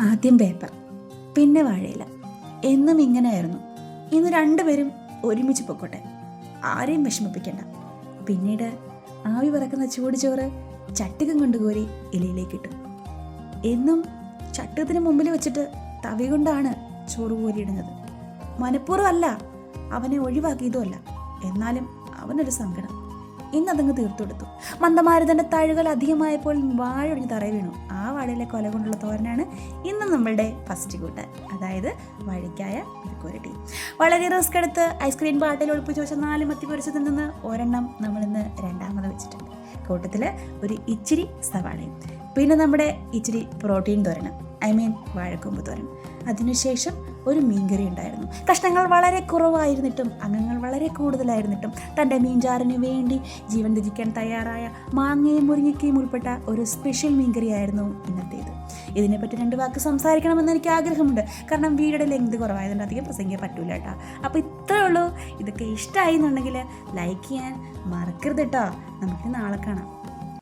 ആദ്യം പേപ്പർ പിന്നെ വാഴയില. എന്നും ഇങ്ങനെയായിരുന്നു. ഇന്ന് രണ്ടുപേരും ഒരുമിച്ച് പൊക്കോട്ടെ. ആരെയും വിഷമിപ്പിക്കണ്ട. പിന്നീട് ആവി പറക്കുന്ന ചൂട് ചോറ് ചട്ടികം കൊണ്ടുകോരി ഇലയിലേക്ക് ഇട്ടു. എന്നും ചട്ടകത്തിന് മുമ്പിൽ വെച്ചിട്ട് തവി കൊണ്ടാണ് ചോറ് കോരിയിടുന്നത്. മനഃപൂർവമല്ല അവനെ ഒഴിവാക്കിയതുമല്ല. എന്നാലും അവനൊരു സങ്കടം. ഇന്നതങ്ങ് തീർത്തു കൊടുത്തു മന്ദമാരുതന്റെ തഴുകൾ അധികമായപ്പോൾ വാഴൊഴിഞ്ഞ് തറ വീണു. ആ വാഴയിലെ കൊല കൊണ്ടുള്ള തോരനാണ് ഇന്ന് നമ്മളുടെ ഫസ്റ്റ് കൂട്ട്. അതായത് വഴിക്കായ മെഴുക്കുരട്ടി വളരെ റിസ്ക് എടുത്ത് ഐസ്ക്രീം പാട്ടിൽ ഒളിപ്പിച്ച് വെച്ച നാല് മത്തി പൊരിച്ചതിൽ നിന്ന് ഒരെണ്ണം നമ്മളിന്ന് രണ്ടാമത് വെച്ചിട്ടുണ്ട്. കൂട്ടത്തിൽ ഒരു ഇച്ചിരി സവാളയും പിന്നെ നമ്മുടെ ഇച്ചിരി പ്രോട്ടീൻ തോരൻ ഐ മീൻ വാഴക്കൊമ്പ് തോരൻ അതിനുശേഷം ഒരു മീൻകറി ഉണ്ടായിരുന്നു. കഷ്ണങ്ങൾ വളരെ കുറവായിരുന്നിട്ടും അംഗങ്ങൾ വളരെ കൂടുതലായിരുന്നിട്ടും തന്റെ മീൻചാറിന് വേണ്ടി ജീവൻ ത്യജിക്കാൻ തയ്യാറായ മാങ്ങയും മുരിങ്ങയ്ക്കയും ഉൾപ്പെട്ട ഒരു സ്പെഷ്യൽ മീൻകറിയായിരുന്നു ഇന്നത്തേത്. ഇതിനെപ്പറ്റി രണ്ട് വാക്ക് സംസാരിക്കണമെന്ന് എനിക്ക് ആഗ്രഹമുണ്ട്. കാരണം വീടിന്റെ ലെങ്ത് കുറവായതുകൊണ്ട് അധികം പ്രസംഗിക്കാൻ പറ്റൂല കേട്ടോ. അപ്പോൾ ഇത്രേ ഉള്ളൂ. ഇതൊക്കെ ഇഷ്ടമായി എന്നുണ്ടെങ്കിൽ ലൈക്ക് ചെയ്യാൻ മറക്കരുത് കേട്ടോ. നമുക്ക് നാളെ കാണാം.